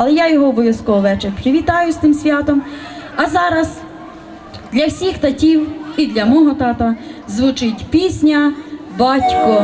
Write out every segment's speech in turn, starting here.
Але я його обов'язково вечір привітаю з тим святом. А зараз для всіх татів і для мого тата звучить пісня Батько.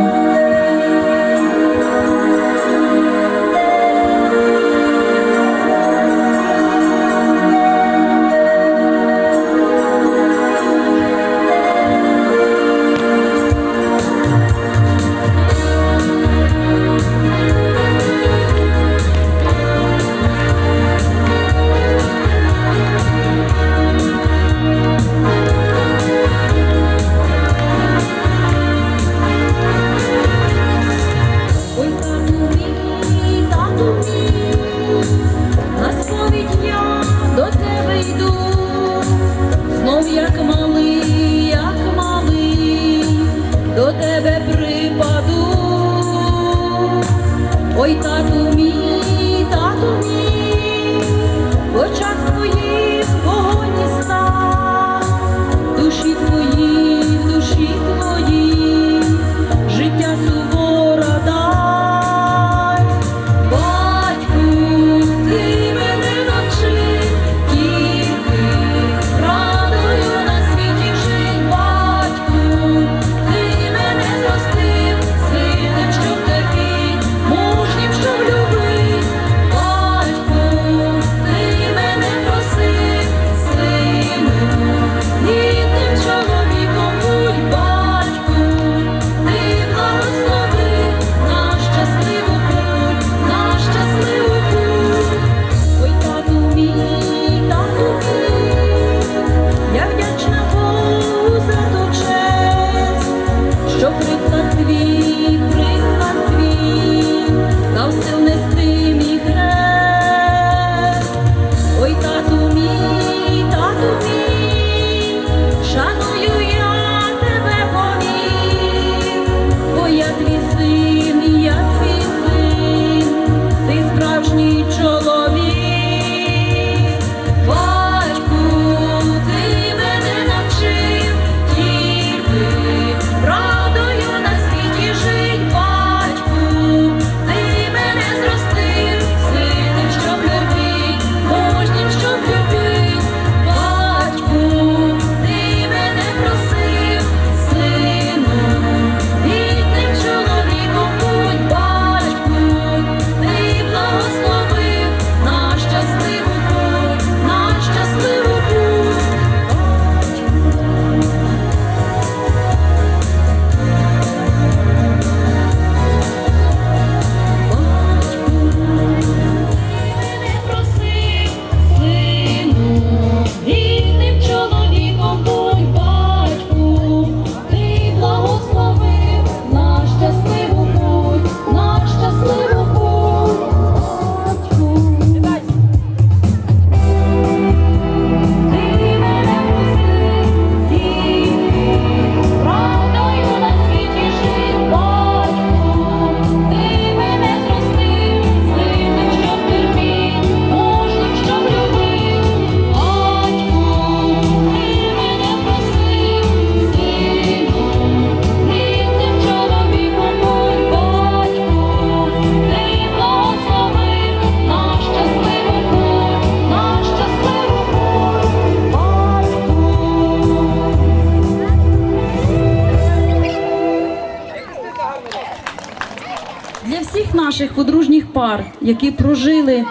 наших подружніх пар, які прожили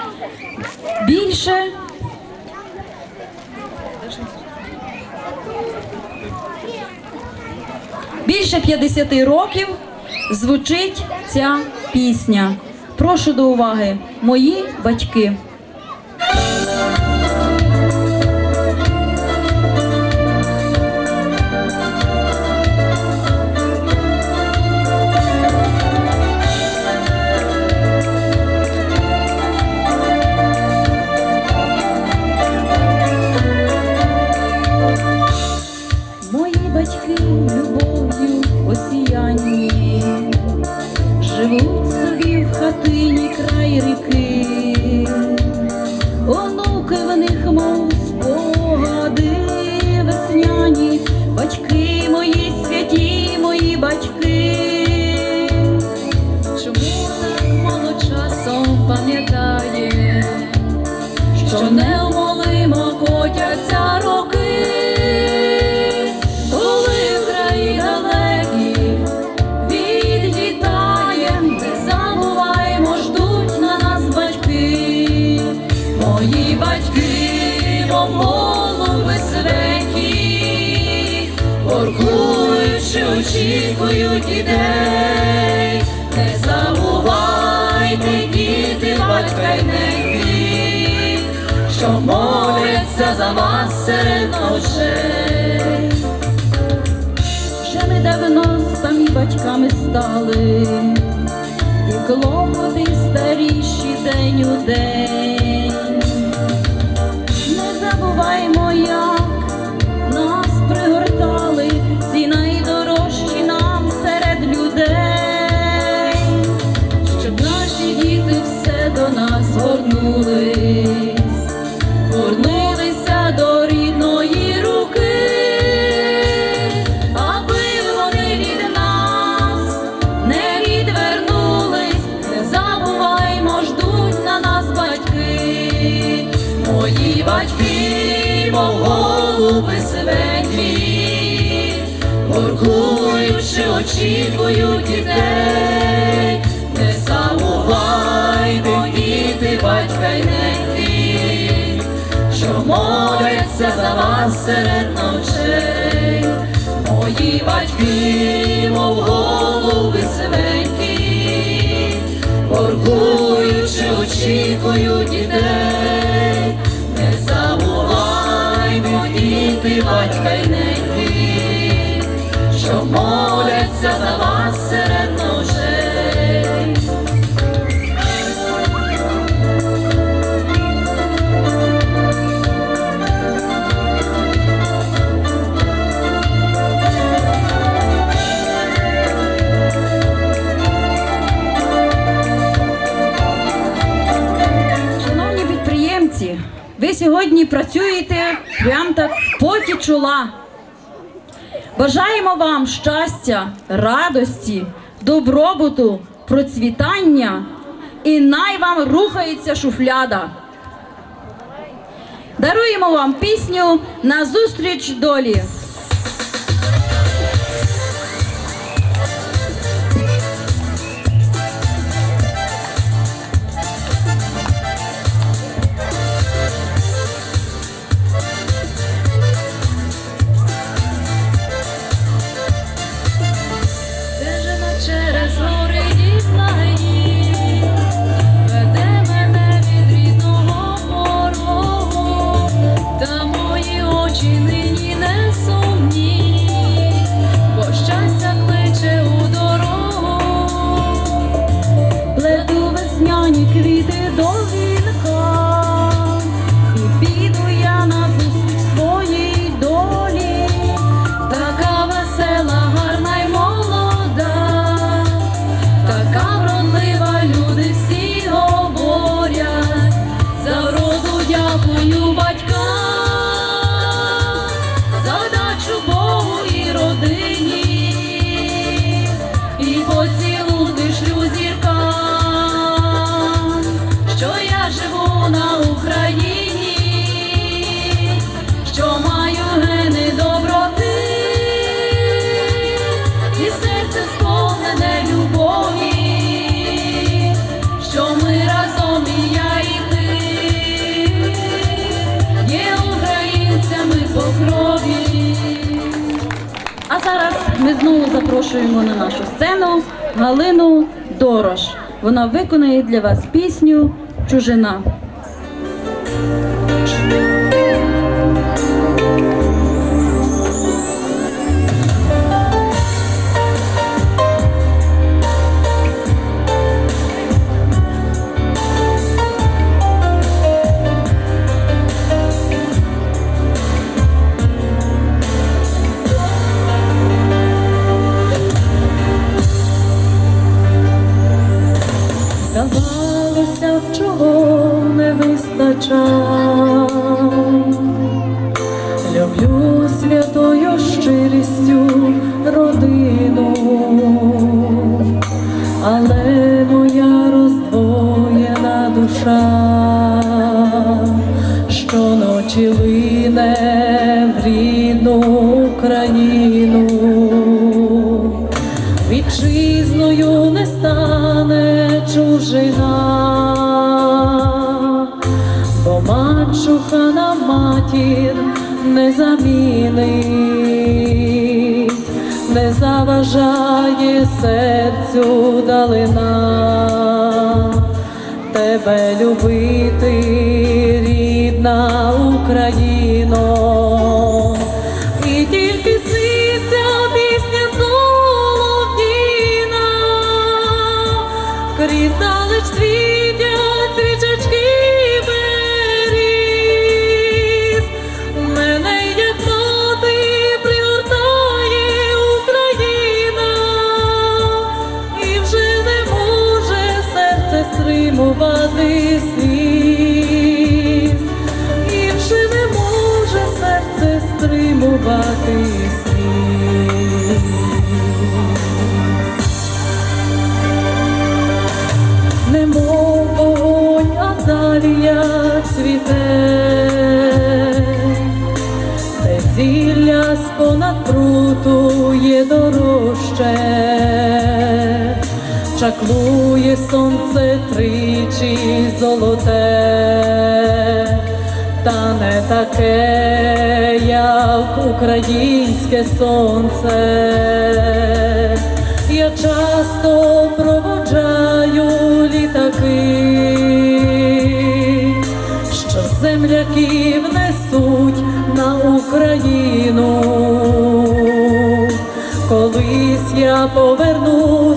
більше. Більше 50 років звучить ця пісня. Прошу до уваги, мої батьки. Мої батьки, мов голуби свекі, воркуючи, очікують дітей, не забувайте, діти, батька й неньки, що моляться за вас серед ночей. Вже недавно самі батьками стали, і клопоти старіші день у день. Свекі, воркуючи, очікують дітей, не забуваймо, діти, батька й неньки, що моляться за вас серед ночей, мої батьки, мов голуби свенькі, воркуючи, очікують дітей, діти, батька й неньки, що моляться за вас серед ночей. Шановні підприємці, ви сьогодні працюєте прям так поті чола. Бажаємо вам щастя, радості, добробуту, процвітання і най вам рухається шуфляда. Даруємо вам пісню на зустріч долі. Знову запрошуємо на нашу сцену Галину Дорош. Вона виконає для вас пісню Чужина. Не не заважає серцю далина. Тебе любити, рідна Україно, стримувати сліз. Немов вогонь азалія цвіте, де зілля з понад пруту дорожче, чаклує сонце тричі золоте, та не таке, українське сонце. Я часто проводжаю літаки, що земляків несуть на Україну. Колись я повернусь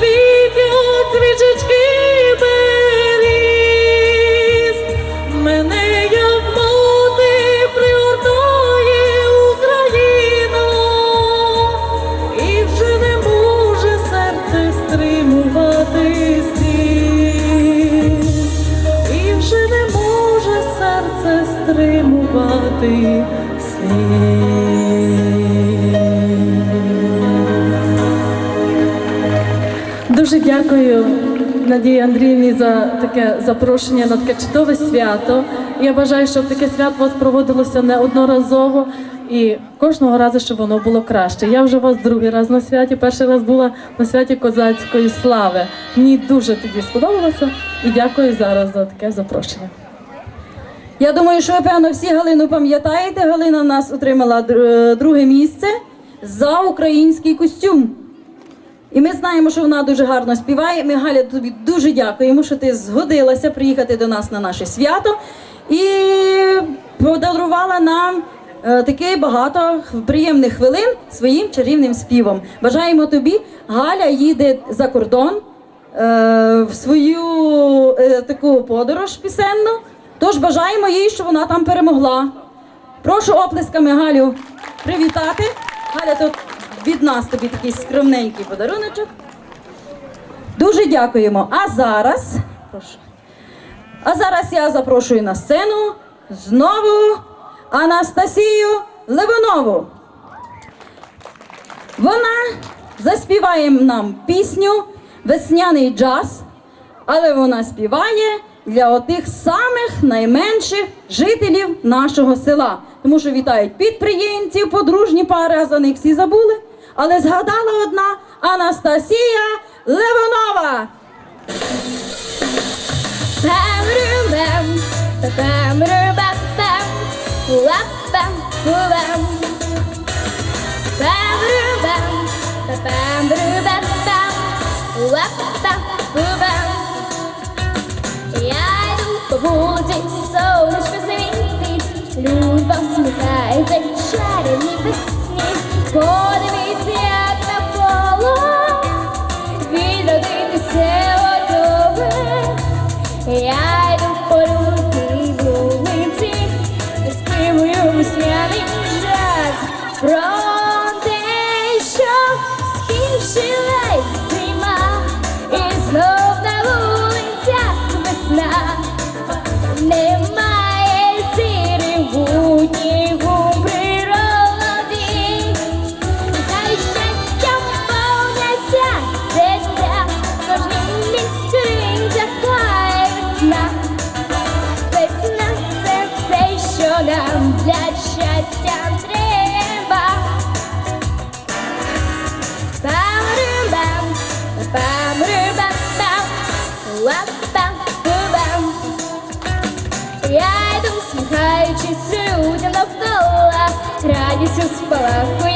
далеч світять свічечки беріз. Мене як мати пригортає Україна, і вже не може серце стримувати сліз. І вже не може серце стримувати дякую Надії Андріївні за таке запрошення на таке чудове свято. Я бажаю, щоб таке свято вас проводилося неодноразово і кожного разу, щоб воно було краще. Я вже вас другий раз на святі. Перший раз була на святі козацької слави. Мені дуже тоді сподобалося і дякую зараз за таке запрошення. Я думаю, що ви певно всі Галину пам'ятаєте. Галина в нас отримала друге місце за український костюм. І ми знаємо, що вона дуже гарно співає. Ми Галя тобі дуже дякуємо, що ти згодилася приїхати до нас на наше свято і подарувала нам е, таки багато приємних хвилин своїм чарівним співом. Бажаємо тобі. Галя їде за кордон е, в свою е, таку подорож пісенну. Тож бажаємо їй, щоб вона там перемогла. Прошу оплесками Галю привітати. Галя, тут від нас тобі такий скромненький подаруночок. Дуже дякуємо. А зараз, прошу. А зараз я запрошую на сцену знову Анастасію Левонову. Вона заспіває нам пісню Весняний джаз, але вона співає для отих самих найменших жителів нашого села. Тому що вітають підприємців, подружні пари, а за них всі забули але згадала одна Анастасія Левонова. Я йду по вулиці, сонечко світить, любов сміхається, шарівні весні. for me Радістю спалахує